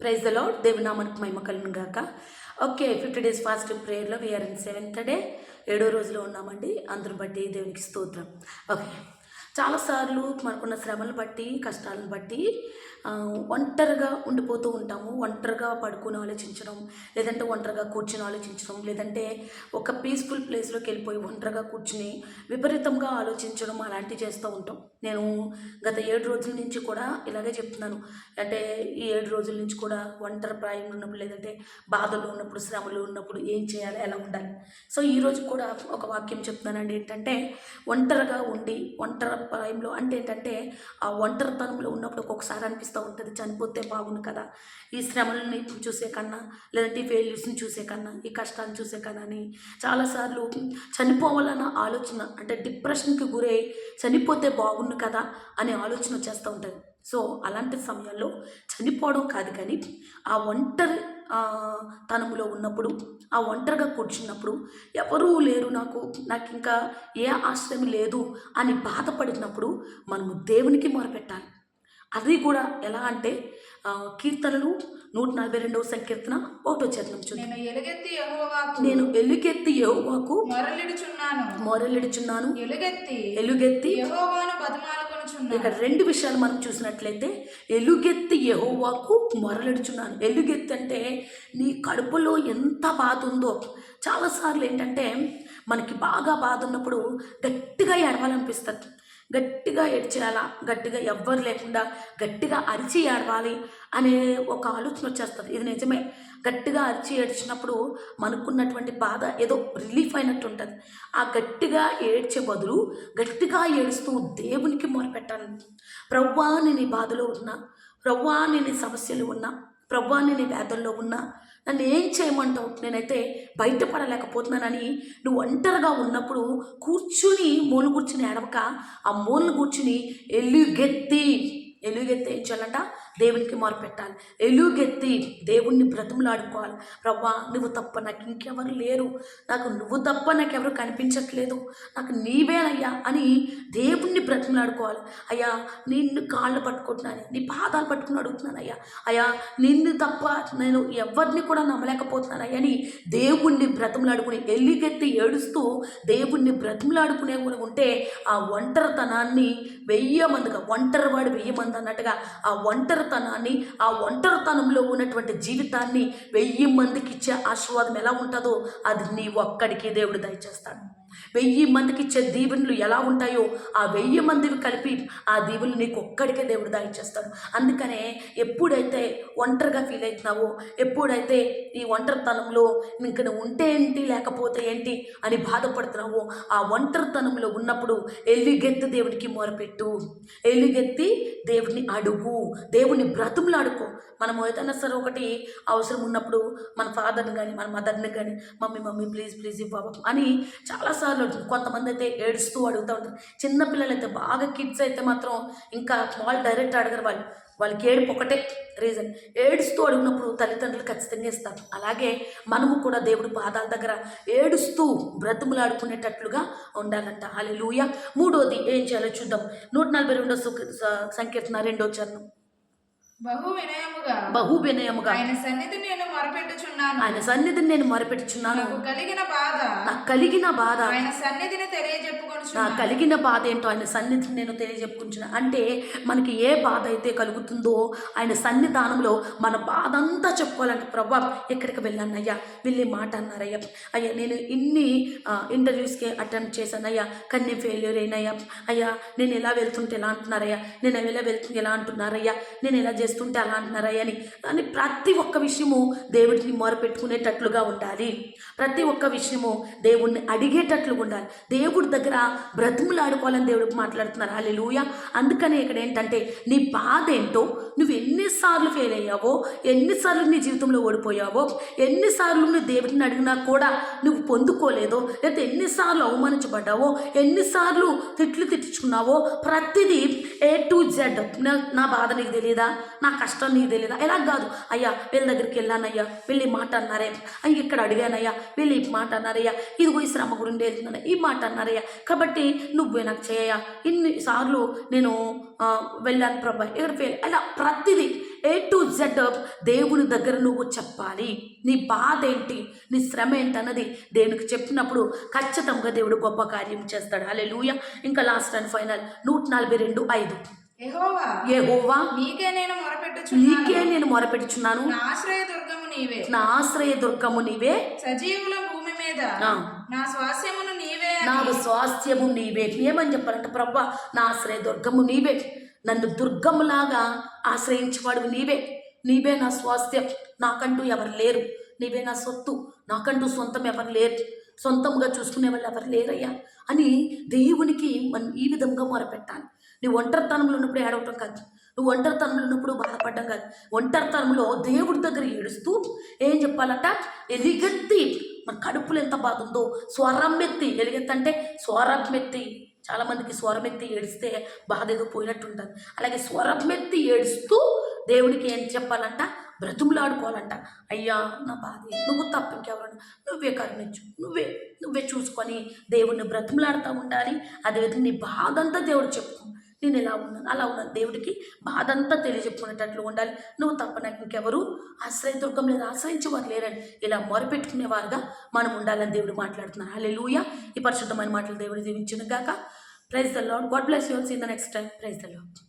Praise the lord దేవుని మహిమ కలను గాక. Okay fifty days fast ప్రేయర్లో we are in seventh day ఏడో రోజులో ఉన్నామండి. అందరు బట్టి దేవునికి స్తోత్రం. ఓకే చాలాసార్లు మనకున్న శ్రమలు బట్టి కష్టాలను బట్టి ఒంటరిగా ఉండిపోతూ ఉంటాము. ఒంటరిగా పడుకుని ఆలోచించడం లేదంటే ఒంటరిగా కూర్చుని ఆలోచించడం లేదంటే ఒక పీస్ఫుల్ ప్లేస్లోకి వెళ్ళిపోయి ఒంటరిగా కూర్చుని విపరీతంగా ఆలోచించడం అలాంటివి చేస్తూ ఉంటాం. నేను గత ఏడు రోజుల నుంచి కూడా ఇలాగే చెప్తున్నాను. అంటే ఈ ఏడు రోజుల నుంచి కూడా ఒంటరి ప్రాయం ఉన్నప్పుడు లేదంటే బాధలు ఉన్నప్పుడు శ్రమలు ఉన్నప్పుడు ఏం చేయాలి ఎలా ఉండాలి? సో ఈరోజు కూడా ఒక వాక్యం చెప్తున్నానండి. ఏంటంటే ఒంటరిగా ఉండి ఒంటరి ప్రాయంలో అంటే ఏంటంటే ఆ ఒంటరితనంలో ఉన్నప్పుడు ఒక్కొక్కసారి అనిపిస్తూ ఉంటుంది చనిపోతే బాగుండు కదా. ఈ శ్రమలని చూసే కన్నా లేదంటే ఈ ఫెయిల్యూర్స్ని చూసే కన్నా ఈ కష్టాన్ని చూసే కన్నా అని చాలాసార్లు చనిపోవాలన్న ఆలోచన అంటే డిప్రెషన్కి గురై చనిపోతే బాగుండు కదా అనే ఆలోచన వచ్చేస్తూ ఉంటుంది. సో అలాంటి సమయాల్లో చనిపోవడం కాదు కానీ ఆ ఒంటరి తనములో ఉన్నప్పుడు ఆ ఒంటరిగా కూర్చున్నప్పుడు ఎవరూ లేరు నాకు. నాకు ఇంకా ఏ ఆశ్రయం లేదు అని బాధపడినప్పుడు మనము దేవునికి మొరపెట్టాలి. అది కూడా ఎలా అంటే కీర్తనలు నూట నలభై రెండవ సంకీర్తన ఒకటో చరణం నేను ఎలుగెత్తి నేను ఎలుగెత్తి యెహోవాకు మొరలిడుచున్నాను. మొరలిడుచున్నాను. ఎలుగెత్తి ఎలుగెత్తి యెహోవాను ఇక్కడ రెండు విషయాలు మనం చూసినట్లయితే ఎలుగెత్తి యహోవాకు మొరలెడుచున్నాను. ఎలుగెత్తి అంటే నీ కడుపులో ఎంత బాధ ఉందో. చాలాసార్లు ఏంటంటే మనకి బాగా బాధ ఉన్నప్పుడు గట్టిగా ఏడవాలనిపిస్తుంది. గట్టిగా ఏడ్చేయాలా గట్టిగా ఎవ్వరు లేకుండా గట్టిగా అరిచి ఏడవాలి అనే ఒక ఆలోచన వచ్చేస్తుంది. ఇది నిజమే. గట్టిగా అరిచి ఏడ్చినప్పుడు మనకున్నటువంటి బాధ ఏదో రిలీఫ్ అయినట్టు ఉంటుంది. ఆ గట్టిగా ఏడ్చే బదులు గట్టిగా ఏడుస్తూ దేవునికి మొరపెట్టాలి. ప్రవ్వా నేను ఈ బాధలో ఉన్నా ప్రవ్వా నేను సమస్యలు ఉన్నా ప్రవ్వా నేను ఈ ఉన్నా నన్ను ఏం చేయమంటావు? నేనైతే బయటపడలేకపోతున్నానని నువ్వు ఒంటరిగా ఉన్నప్పుడు కూర్చుని మూలు కూర్చుని ఏడవక ఆ మూలను కూర్చుని ఎల్లుగెత్తి ఎలుగెత్తి ఏం చేయాలంట? దేవునికి మొరపెట్టాలి ఎలుగెత్తి దేవుణ్ణి బ్రతుములాడుకోవాలి. ప్రభా నువ్వు తప్ప నాకు ఇంకెవరు లేరు. నాకు నువ్వు తప్ప నాకు కనిపించట్లేదు. నాకు నీవేనయ్యా అని దేవుణ్ణి బ్రతిమలాడుకోవాలి. అయ్యా నిన్ను కాళ్ళు పట్టుకుంటున్నాను. నీ పాదాలు పట్టుకుని అడుగుతున్నాను అయ్యా. అయ్యా నిన్ను తప్ప నేను ఎవరిని కూడా నమ్మలేకపోతున్నాను అయ్యా అని దేవుణ్ణి బ్రతిమలాడుకుని ఎలుగెత్తి ఏడుస్తూ దేవుణ్ణి బ్రతిమలాడుకునే కూడా ఉంటే ఆ ఒంటరితనాన్ని వెయ్యి మందిగా ఒంటరి వాడు వెయ్యి మంది అన్నట్టుగా ఆ ఒంటరితనాన్ని ఆ ఒంటరితనంలో ఉన్నటువంటి జీవితాన్ని వెయ్యి మందికి ఇచ్చే ఆశీర్వాదం ఎలా ఉంటుందో అది నీ ఒక్కడికి దేవుడు దయచేస్తాడు. వెయ్యి మందికి ఇచ్చే దీవెనలు ఎలా ఉంటాయో ఆ వెయ్యి మందివి కలిపి ఆ దీవెనలు నీకు ఒక్కడికే దేవుడు దాయిచ్చేస్తాడు అందుకనే ఎప్పుడైతే ఒంటరిగా ఫీల్ అవుతున్నావో ఎప్పుడైతే ఈ ఒంటరితనంలో ఇంక నువ్వు ఉంటే ఏంటి లేకపోతే ఏంటి అని బాధపడుతున్నావో ఆ ఒంటరితనంలో ఉన్నప్పుడు ఎల్లిగెత్తి దేవుడికి మొరపెట్టు. ఎల్లిగెత్తి దేవుడిని అడుగు. దేవుని బ్రతుములాడుకో మనం ఏదైనా సరే ఒకటి అవసరం ఉన్నప్పుడు మన ఫాదర్ని కానీ మన మదర్ని కానీ మమ్మీ మమ్మీ ప్లీజ్ ప్లీజ్ ఇవ్వ అని చాలా చాలాసార్లు కొంతమంది అయితే ఏడుస్తూ అడుగుతూ ఉంటారు. చిన్నపిల్లలు అయితే బాగా కిడ్స్ అయితే మాత్రం ఇంకా వాళ్ళు డైరెక్ట్ అడగరు. వాళ్ళు వాళ్ళకి ఏడుపు ఒకటే రీజన్ ఏడుస్తూ అడిగినప్పుడు తల్లిదండ్రులు ఖచ్చితంగా ఇస్తారు. అలాగే మనము కూడా దేవుడి పాదాల దగ్గర ఏడుస్తూ బ్రతుములాడుకునేటట్లుగా ఉండాలంట. హల్లెలూయా మూడోది ఏం చేయాలో చూద్దాం. నూట నలభై రెండో సంకీర్తన రెండో చరణం. బహు వినయముగా. బహు వినయముగా. ఆయన సన్నిధి నేను మొరపెట్టుచున్నాను. ఆయన సన్నిధిని నేను మొరపెట్టుచున్నాను. కలిగిన బాధ. కలిగిన బాధ. ఆయన సన్నిధిని నా తెలియజెప్పుకొనుచున్నాను కలిగిన బాధ ఏంటో ఆయన సన్నిధిని నేను తెలియజెప్పుకుంటున్నా అంటే మనకి ఏ బాధ అయితే కలుగుతుందో ఆయన సన్నిధానంలో మన బాధ అంతా చెప్పుకోవాలంటే ప్రభా ఎక్కడికి వెళ్ళాను అయ్యా వెళ్ళి మాట అన్నారయ్యా. అయ్యా నేను ఇన్ని ఇంటర్వ్యూస్కి అటెంప్ట్ చేశాను అయ్యా కానీ నేను ఫెయిల్యూర్ అయినయ్యా. అయ్యా నేను ఎలా వెళ్తుంటే ఎలా అంటున్నారయ్యా? నేను ఎలా వెళ్తుంటే ఎలా అంటున్నారయ్యా? నేను ఎలా చేస్తుంటే అలా అంటున్నారయ్యా? అని. అని ప్రతి ఒక్క విషయము దేవుడిని మొరపెట్టుకునేటట్లుగా ఉండాలి. ప్రతి ఒక్క విషయము దేవుణ్ణి అడిగేటట్లుగా ఉండాలి. దేవుడి దగ్గర బ్రతిములాడుకోవాలని దేవుడికి మాట్లాడుతున్నారు. లూయ అందుకనే ఇక్కడ ఏంటంటే నీ బాధ ఏంటో నువ్వు ఎన్నిసార్లు ఫెయిల్ అయ్యావో ఎన్నిసార్లు నీ జీవితంలో ఓడిపోయావో ఎన్నిసార్లు నువ్వు దేవుడిని అడిగినా కూడా నువ్వు పొందుకోలేదో లేకపోతే ఎన్నిసార్లు అవమానించబడ్డావో ఎన్నిసార్లు తిట్లు తిట్టించుకున్నావో ప్రతిదీ ఏ టు జెడ్ నా బాధ నీకు తెలియదా నా కష్టం నీకు తెలియదా ఎలా కాదు. అయ్యా వీళ్ళ దగ్గరికి వెళ్ళానయ్యా వెళ్ళి ఈ మాట అన్నారే. అయ్యి ఇక్కడ అడిగానయ్యా వీళ్ళు ఈ మాట అన్నారయ్యా. ఇదిగో ఈ శ్రమ గురించి వెళ్తున్నాను ఈ మాట అన్నారయ్యా. కాబట్టి నువ్వే నాకు చేయ ఇన్నిసార్లు నేను వెళ్ళాను ప్రభా. ఇక్కడ ఫెయిల్ అలా ప్రతిదీ ఏ టు జెడ్ దేవుని దగ్గర నువ్వు చెప్పాలి. నీ బాధ ఏంటి? నీ శ్రమ ఏంటి అన్నది దేవునికి చెప్పినప్పుడు ఖచ్చితంగా దేవుడు గొప్ప కార్యం చేస్తాడు. అలే లూయ ఇంకా లాస్ట్ అండ్ ఫైనల్ నూట నలభై రెండు ఐదు. నీకే నేను మొరపెట్టుచున్నాను. నీకే నేను మొరపెట్టుచున్నాను. నా ఆశ్రయ దుర్గము నీవే. నా ఆశ్రయ దుర్గము నీవే. సజీవుల మీద. నా స్వాస్యమును నీవే అని. నాకు స్వాస్థ్యము నీవే. ఏమని చెప్పాలంటే ప్రభా నా ఆశ్రయ దుర్గము నీవే. నన్ను దుర్గములాగా ఆశ్రయించేవాడు నీవే. నీవే నా స్వాస్థ్యం నాకంటూ ఎవరు లేరు. నీవే నా సొత్తు. నాకంటూ సొంతం ఎవరు లేరు. సొంతంగా చూసుకునే వాళ్ళు ఎవరు లేరయ్యా అని దేవునికి మనం ఈ విధంగా మొరపెట్టాలి. నీ ఒంటరితనంలో ఉన్నప్పుడు ఏడవటం కాదు. నువ్వు ఒంటరితనంలో ఉన్నప్పుడు బాధపడడం కాదు. ఒంటరితనంలో దేవుడి దగ్గర ఏడుస్తూ ఏం చెప్పాలంట? ఎలిగెత్తి మన కడుపులో ఎంత బాధ ఉందో స్వరం ఎత్తి ఎలుగెత్తి స్వరం ఎత్తి చాలామందికి స్వరం ఎత్తి ఏడిస్తే బాధ ఏదో పోయినట్టు ఉంటుంది అలాగే స్వరం ఎత్తి ఏడుస్తూ దేవుడికి ఏం చెప్పాలంట? బ్రతుములాడుకోవాలంట అయ్యా నా బాధ నువ్వు తప్ప ఇంకెవరన్నా? నువ్వే కరుణించు. నువ్వే నువ్వే చూసుకొని దేవుడిని బ్రతుములాడుతూ ఉండాలి. అదేవిధంగా నీ బాధ అంతా దేవుడు చెప్పుకో నేను ఇలా ఉన్నాను? అలా ఉన్నాను దేవుడికి బాధ అంతా తెలియజెప్పుకునేటట్లు ఉండాలి. నువ్వు తప్ప నాకు ఇంకెవరు ఆశ్రయదుర్గం లేదు ఆశ్రయించేవారు లేరని ఇలా మొరపెట్టుకునేవారుగా మనం ఉండాలని దేవుడు మాట్లాడుతున్నారు లూయ ఈ పరిశుద్ధమైన మాటలు దేవుడు దీవించిన గాక praise the Lord God bless you seen the next time praise the Lord